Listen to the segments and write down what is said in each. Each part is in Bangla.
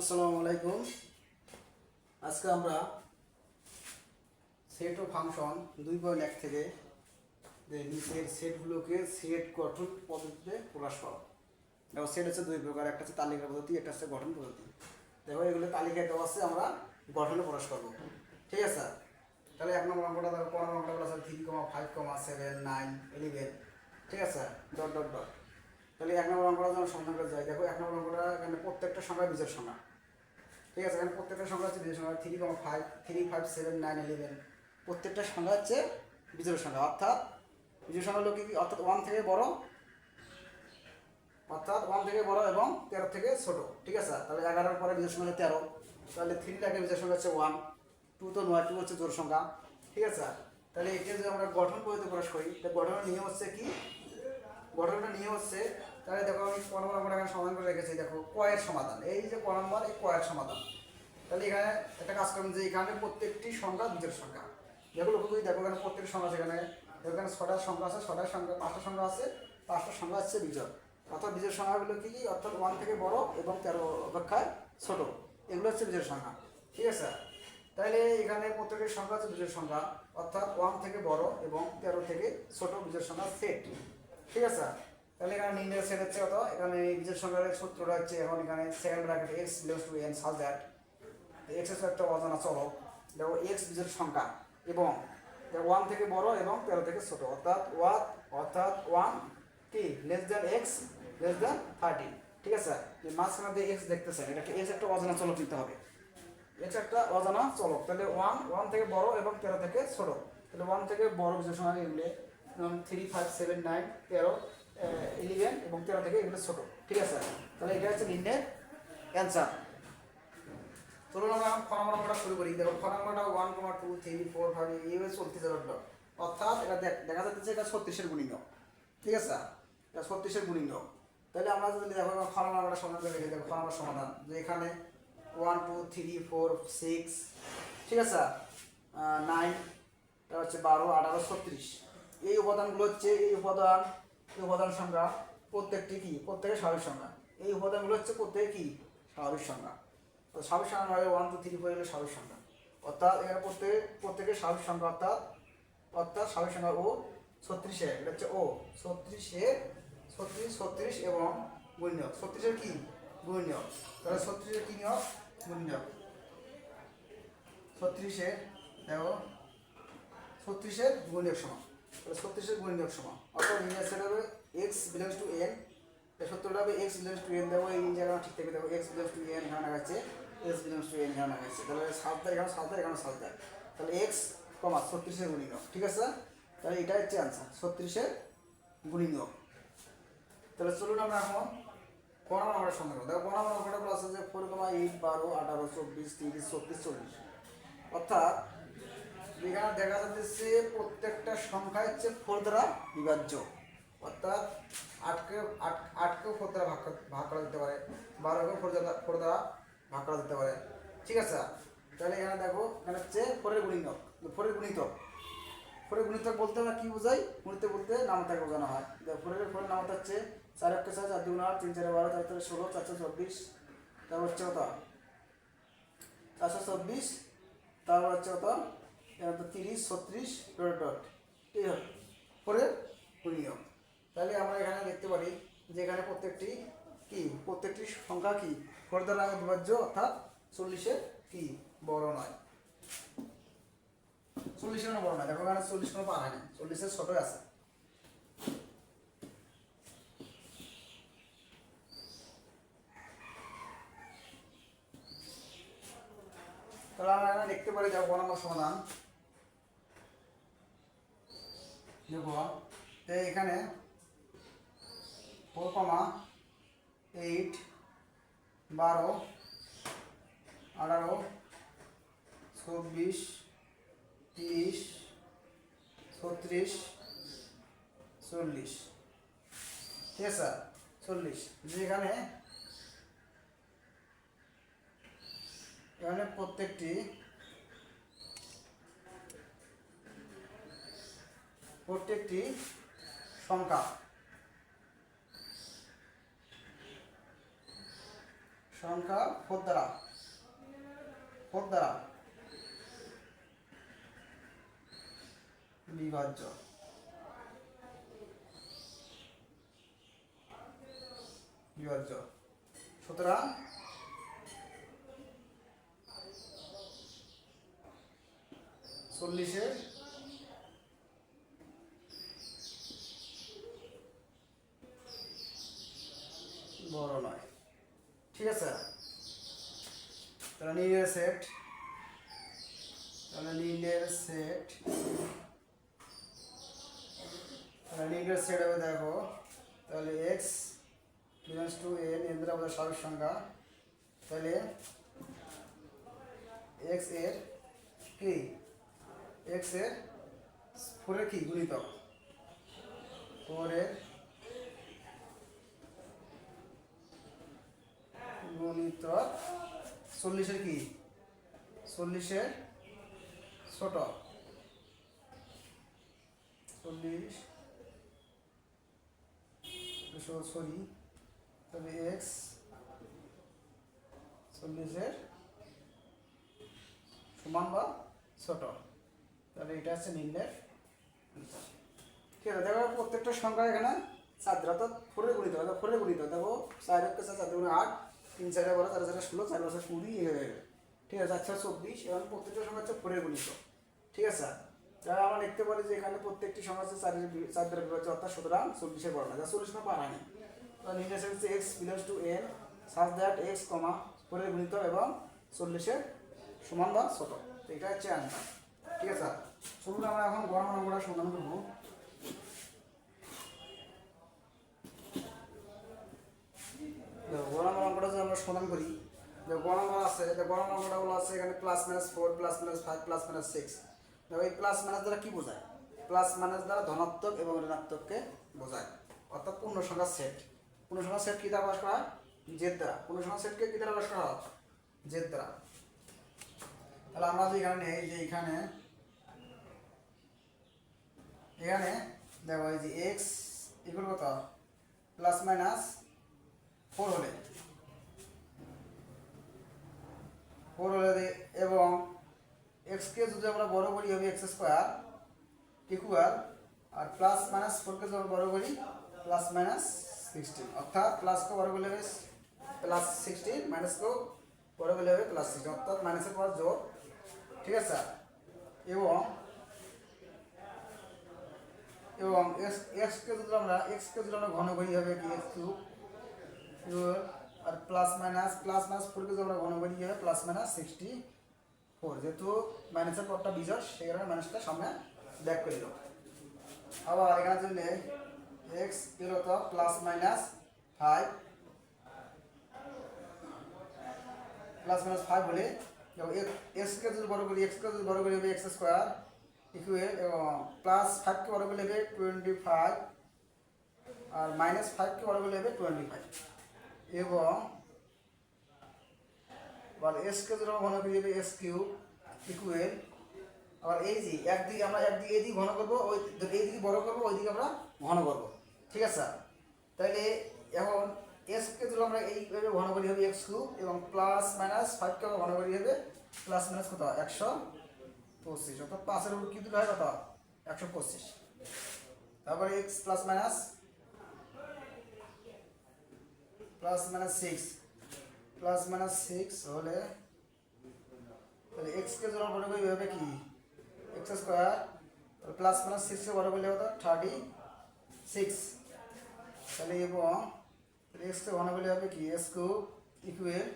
আসসালামু আলাইকুম। আজকে আমরা সেট ও ফাংশন দুই পয়েন্ট এক থেকে যে নিচের সেটগুলোকে সেট গঠন পদ্ধতিতে প্রকাশ করা দেখো সেট হচ্ছে দুই প্রকার, একটা হচ্ছে তালিকা পদ্ধতি, একটা হচ্ছে গঠন পদ্ধতি। দেখো এগুলো তালিকায় দেওয়া আছে, আমরা গঠনে প্রকাশ করব। ঠিক আছে? তাহলে এক নম্বর অঙ্কটা দেখো পনেরো অঙ্কটা আছে three comma five comma seven nine eleven ঠিক আছে? ডট ডট ডট তাহলে এক নম্বর অঙ্কটা যখন সন্ধান করে যায়। দেখো এক নম্বর অঙ্কটা এখানে প্রত্যেকটা সংখ্যা বীজের সংখ্যা। ঠিক আছে এখানে প্রত্যেকটা সংখ্যা হচ্ছে বীজের সংখ্যা three comma five three five seven nine eleven প্রত্যেকটা সংখ্যা হচ্ছে বীজের সংখ্যা, অর্থাৎ বীজের সংখ্যা হলো কি? অর্থাৎ ওয়ান থেকে বড়, অর্থাৎ ওয়ান থেকে বড় এবং তেরো থেকে ছোট, ঠিক আছে? তাহলে এগারোর পরে বীজের সংখ্যা তেরো, তাহলে থ্রি লাগে বীজের সংখ্যা হচ্ছে ওয়ান টু তো নয় টু হচ্ছে জোর সংখ্যা, ঠিক আছে? তাহলে একে যদি আমরা গঠন পদ্ধতি প্রকাশ করি তো গঠনের নিয়ম হচ্ছে কি? গঠনটা নিয়ম হচ্ছে তাহলে দেখো আমি ক নম্বর এখানে সমাধান করে রেখেছি। দেখো কয়ের সমাধান। এই যে ক নম্বর, এই কয়ের সমাধান। তাহলে এখানে একটা কাজ করুন যে এখানে প্রত্যেকটি সংখ্যা বীজের সংখ্যা। যেগুলো খুবই দেখো এখানে প্রত্যেকটি সংখ্যা আছে এখানে। ছটার সংখ্যা আছে ছটার সংখ্যা, পাঁচটা সংখ্যা আছে, পাঁচটা সংখ্যা হচ্ছে বীজর অর্থাৎ বীজের সংখ্যাগুলো কি কি? অর্থাৎ ওয়ান থেকে বড় এবং তেরো অপেক্ষায় ছোট। এগুলো হচ্ছে বীজের সংখ্যা। ঠিক আছে? তাহলে এখানে প্রত্যেকের সংখ্যা হচ্ছে বীজের সংখ্যা। অর্থাৎ ওয়ান থেকে বড় এবং তেরো থেকে ছোট বীজের সংখ্যা সেট। ঠিক আছে? তাহলে এখানে নির্ণয় সেট হচ্ছে কত? এখানে বীজের সংখ্যার সূত্রটা হচ্ছে এখন এখানে second bracket x belongs to n such that x হচ্ছে একটা অজানা চলক দেখো এক্স বীজের সংখ্যা এবং ওয়ান থেকে বড় এবং তেরো থেকে ছোট। অর্থাৎ ওয়ান অর্থাৎ ওয়ান কি? Less than x less than thirty ঠিক আছে? যে মাঝখানে দিয়ে এক্স দেখতেছেন। এটা এক্স একটা অজানা চলক নিতে হবে। এক্স একটা অজানা চলক। তাহলে ওয়ান ওয়ান থেকে বড় এবং তেরো থেকে ছোট। তাহলে ওয়ান থেকে বড় বীজের সংখ্যা এগুলো থ্রি ফাইভ সেভেন নাইন তেরো ইলেভেন এবং তেরো থেকে এগুলো ছোট, ঠিক আছে? তাহলে এটা হচ্ছে নির্ণয়ের অ্যান্সার চলুন আমরা খ নম্বরটা শুরু করি। দেখো, খ নম্বরটা one comma two three four five এইভাবে চলতেছে রটল অর্থাৎ এটা দেখ, দেখা যাচ্ছে এটা ছত্রিশের গুণিন ঠিক আছে? এটা ছত্রিশের গুণিন তাহলে আমরা যদি দেখো খ নম্বরটা সমাধান করে দেখো খ নম্বর সমাধান। যে এখানে one two three four six ঠিক আছে? নাইন এটা হচ্ছে বারো, আঠারো, ছত্রিশ। এই উপাদানগুলো হচ্ছে, এই উপাদান এই উপাদান সংখ্যা প্রত্যেকটি কি? প্রত্যেকের স্বাভাবিক সংখ্যা এই উপাদানগুলো হচ্ছে প্রত্যেকে কি? স্বাভাবিক সংখ্যা তো স্বাভাবিক সংখ্যা নয় ওয়ান টু থ্রি ফোর এগুলো স্বাভাবিক সংখ্যা অর্থাৎ এখানে প্রত্যেক, প্রত্যেকের স্বাভাবিক সংখ্যা অর্থাৎ অর্থাৎ স্বাভাবিক সংখ্যা ও ছত্রিশের এটা হচ্ছে ও ছত্রিশের ছত্রিশ ছত্রিশ এবং গুণ্যক ছত্রিশের কি? গুণ্যক তাহলে ছত্রিশের কি নিয়ম গুণ্যক ছত্রিশের দেখো, ছত্রিশের গুণিক সমান। ছত্রিশের গুণিক সমান। অর্থাৎ ইন্ডিয়া সেট হবে এক্স বিলংস টু এন সত্তরটা হবে এক্স বিলংস টু এন দেবো এই জায়গা ঠিক থেকে দেবো এক্স বিলংস টু এন এখানে লাগাচ্ছে এক্স বিলংস টু এন এখানে লাগাচ্ছে তাহলে সাতটা এখানে সাতটা এখানে সাতটা তাহলে এক্স কমা ছত্রিশের গুণিক ঠিক আছে? তাহলে এটা হচ্ছে আনসার ছত্রিশের গুণিক তাহলে চলুন আমরা এখন কোন আমরা সংগ্রহ দেখো কোন ওখানে বলা আছে ফোর কমা এইট বারো আঠারো, চব্বিশ, তিরিশ চব্বিশ চল্লিশ। অর্থাৎ এখানে দেখা যাচ্ছে প্রত্যেকটা সংখ্যা হচ্ছে ফোর দ্বারা বিভাজ্য। অর্থাৎ আটকে, আট, আটকেও ফোর দ্বারা ভাগ ভাগ করা যেতে পারে। বারোকেও ফোর দ্বারা ফোর দ্বারা ভাগ করা যেতে পারে। ঠিক আছে? তাহলে এখানে দেখো, এখানে হচ্ছে ফোরের গুণিতক। ফোরের গুণিতক। ফোরের গুণিতক বলতে আমরা কি বোঝাই? গুণিতক বলতে নামতাকে বোঝানো হয়। ফোরের ফোরের নামতা হচ্ছে চার একটা চার চার দুগুণ আট, তিন চারে বারো, চার চারে ষোলো চারশো চব্বিশ। তারপর হচ্ছে কত? চারশো চব্বিশ। তারপর হচ্ছে কত? তিরিশ, ছত্রিশ, ডট এই হবে পরের গুণিয়ক তাহলে আমরা এখানে দেখতে পারি যে এখানে প্রত্যেকটি কি? প্রত্যেকটি সংখ্যা কি? ফোর দ্বারা বিভাজ্য, অর্থাৎ চল্লিশের কি? বড় নয়। চল্লিশের কোনো বড় নয়। দেখো এখানে চল্লিশ কোনো পার হয়নি চল্লিশের ছোটই আছে। তাহলে আমরা এখানে দেখতে পারি যাব নম্বর সমাধান। দেখো তো এখানে ফোর কমা এইট বারো, আঠারো, চব্বিশ, তিরিশ, ছত্রিশ, চল্লিশ। ঠিক আছে? চল্লিশ। যেখানে এখানে প্রত্যেকটি প্রত্যেকটি সংখ্যা। সংখ্যা ফোর দ্বারা। ফোর দ্বারা। বিভাজ্য। বিভাজ্য। সুতরাং চল্লিশের বড় নয়। ঠিক আছে? তাহলে নীলের সেট। তাহলে নীলের সেট। তাহলে সেট হবে, দেখো। তাহলে এক্স বিলংস টু এন এন্দ্র আমাদের স্বাভাবিক সংখ্যা। তাহলে এক্সের কি? এক্সের ফোরের কি? গুণিতক। ফোরের গুণিতক চল্লিশের কি? চল্লিশের ছোট। চল্লিশ সরি। তবে এক্স চল্লিশের সমান বা ছোট। তাহলে এটা হচ্ছে নিম্নের ঠিক আছে, দেখো প্রত্যেকটা সংখ্যা এখানে চারটা তো ফোরে গুণিত হবে ফোরে গুণিত দেখো চার চার চার আট। তিন চারে বারো চার চারে ষোলো চার বছর কুড়ি হয়ে গেবে ঠিক আছে আচ্ছা চব্বিশ, এবং প্রত্যেকটা সংখ্যা হচ্ছে ফোরে গুণিত, ঠিক আছে? তাহলে আমরা দেখতে পারি যে এখানে প্রত্যেকটি সংখ্যা হচ্ছে চারের চার দ্বারা বিভাজ্য, অর্থাৎ সুতরাং চব্বিশের বড় যা চল্লিশ না পারা নেই তো নির্দেশ হচ্ছে X belongs to N such that X comma ফোরে গুণিত এবং চল্লিশের সমান বা ছোট। এটা হচ্ছে অ্যান্সার ঠিক আছে? চলুন আমরা এখন গরম নম্বরটা সমাধান করব দেখো, গরম সমাধান করি। যে গরম আছে, যে গরম অঙ্কটা আছে এখানে plus minus four plus minus five plus minus six এই প্লাস মাইনাস দ্বারা কি বোঝায়? প্লাস মাইনাস দ্বারা ধনাত্মক এবং ঋণাত্মককে বোঝায়। অর্থাৎ পূর্ণ সংখ্যার সেট পূর্ণ সংখ্যার সেট কী দ্বারা করা হয়? জেদ দ্বারা। পূর্ণ সংখ্যার সেটকে কী দ্বারা করা হয়? জেদ দ্বারা। তাহলে আমরা যদি এখানে নেই, যে এখানে এখানে দেখো এই যে এক্স ইকুয়াল কত? প্লাস মাইনাস ফোর হলে। ফোর হলে এবং এক্সকে যদি আমরা বড় করি হবে এক্স স্কোয়ার ইকুয়াল আর প্লাস মাইনাস ফোরকে যদি আমরা বড় করি প্লাস মাইনাস সিক্সটিন অর্থাৎ প্লাসকে বড় করলে হবে প্লাস সিক্সটিন মাইনাসকেও বড় করলে হবে প্লাস সিক্সটিন অর্থাৎ মাইনাসের পর যোগ, ঠিক আছে? এবং এবং এক্স এক্সকে যদি আমরা এক্সকে যদি আমরা ঘন করি, হবে কি? এক্স কিউব আর প্লাস মাইনাস প্লাস মাইনাস ফোরকে যদি আমরা ঘন করি হবে প্লাস মাইনাস সিক্সটি ফোর যেহেতু মাইনাসের পরটা বিজয় সেই কারণে মাইনাসটা সামনে ব্যাক করে দিল আবার এখানে যদি এক্সের plus minus five plus minus five হলে এক্সকে যদি বড় করি এক্সকে যদি বড় করি, হবে এক্স স্কোয়ার ইকুয়াল প্লাস ফাইভকে বড় করলে হবে টোয়েন্টি ফাইভ আর মাইনাস ফাইভকে বড় করলে হবে টোয়েন্টি ফাইভ এবং আবার এসকে যদি আমরা ঘন করি হবে এস কিউব ইকুয়াল আবার এই যে একদিকে আমরা একদিকে এই দিকে ঘন করব, ওই এই দিকে বড় করব, ওই দিকে আমরা ঘন করব। ঠিক আছে? তাহলে এখন এসকে যদি আমরা এইভাবে ঘন করি হবে এক্স কিউব এবং প্লাস মাইনাস ফাইভকে আমরা ঘন করি হবে প্লাস মাইনাস কত? একশো পঁচিশ। অর্থাৎ পাঁচের উপর কি দিলে হয় কত? একশো পঁচিশ। তারপরে X plus minus plus minus six plus minus six হলে তাহলে এক্সকে আমরা বড় করি হবে কি? এক্স স্কোয়ার প্লাস মাইনাস সিক্সকে বড় করলে হতো থার্টি সিক্স তাহলে এবং এক্সকে ঘন করলে হবে কি? X cube equal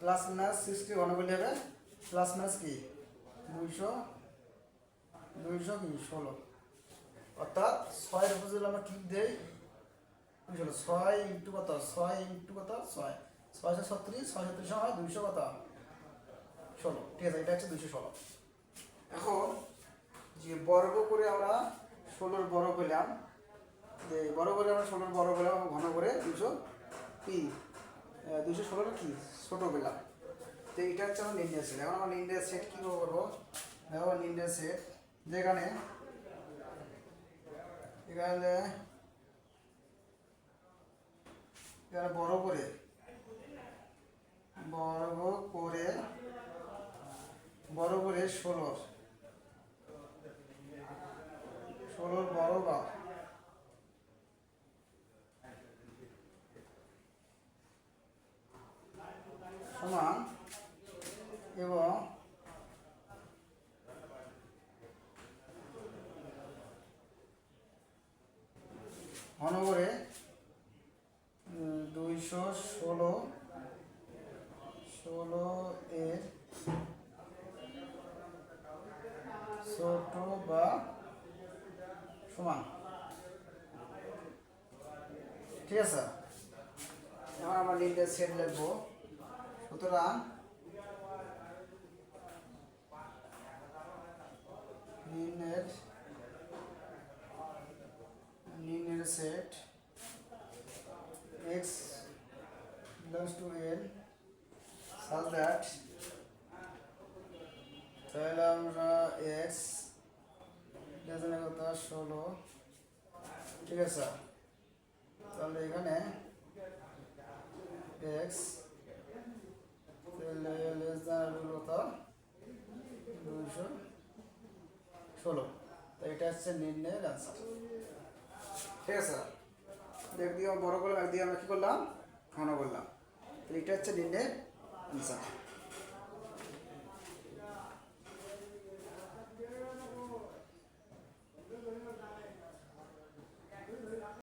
plus minus সিক্সকে ঘন করলে হবে প্লাস মাইনাস কি? দুইশো দুইশো কি? ষোলো। অর্থাৎ ছয়ের উপর আমরা ক্লিক দেই ছয় ইন্টু কত? ছয় ইন্টু কত? ছয়। ছয়শো ছত্রিশ ছয় ছত্রিশ হয় দুইশো কত? ষোলো। ঠিক আছে, এটা হচ্ছে দুইশো ষোলো। এখন যে বর্গ করে আমরা ষোলোর বর্গ পেলাম যে বড় করে আমরা ষোলোর বড় পেলাম ঘন করে দুশো কি দুশো ষোলোর কি? ছোটো পেলাম তো এটা হচ্ছে আমার নির্ণয় সেট। এখন আমার নির্ণয় সেট কীভাবে করব? দেখো নির্ণয় সেট যেখানে, এখানে এখানে বড় করে বর্গ করে বড় করে ষোলোর। ষোলোর বড় বা সমান এবং ঘনগরে দুইশো ষোলো ষোলো এর ছোট বা সমান। ঠিক আছে? এখন আমরা লিঙ্কের সেট লিখব। সুতরাং নিম্নের নিম্নের set x belongs to n such that তাহলে আমরা x ডজনে কত ষোলো। ঠিক আছে? তাহলে এখানে দুইশো ষোলো। এটা হচ্ছে ঠিক আছে? করলাম আমরা কী করলাম? ঘন করলাম। এটা হচ্ছে নির্ণয়ের অ্যান্সার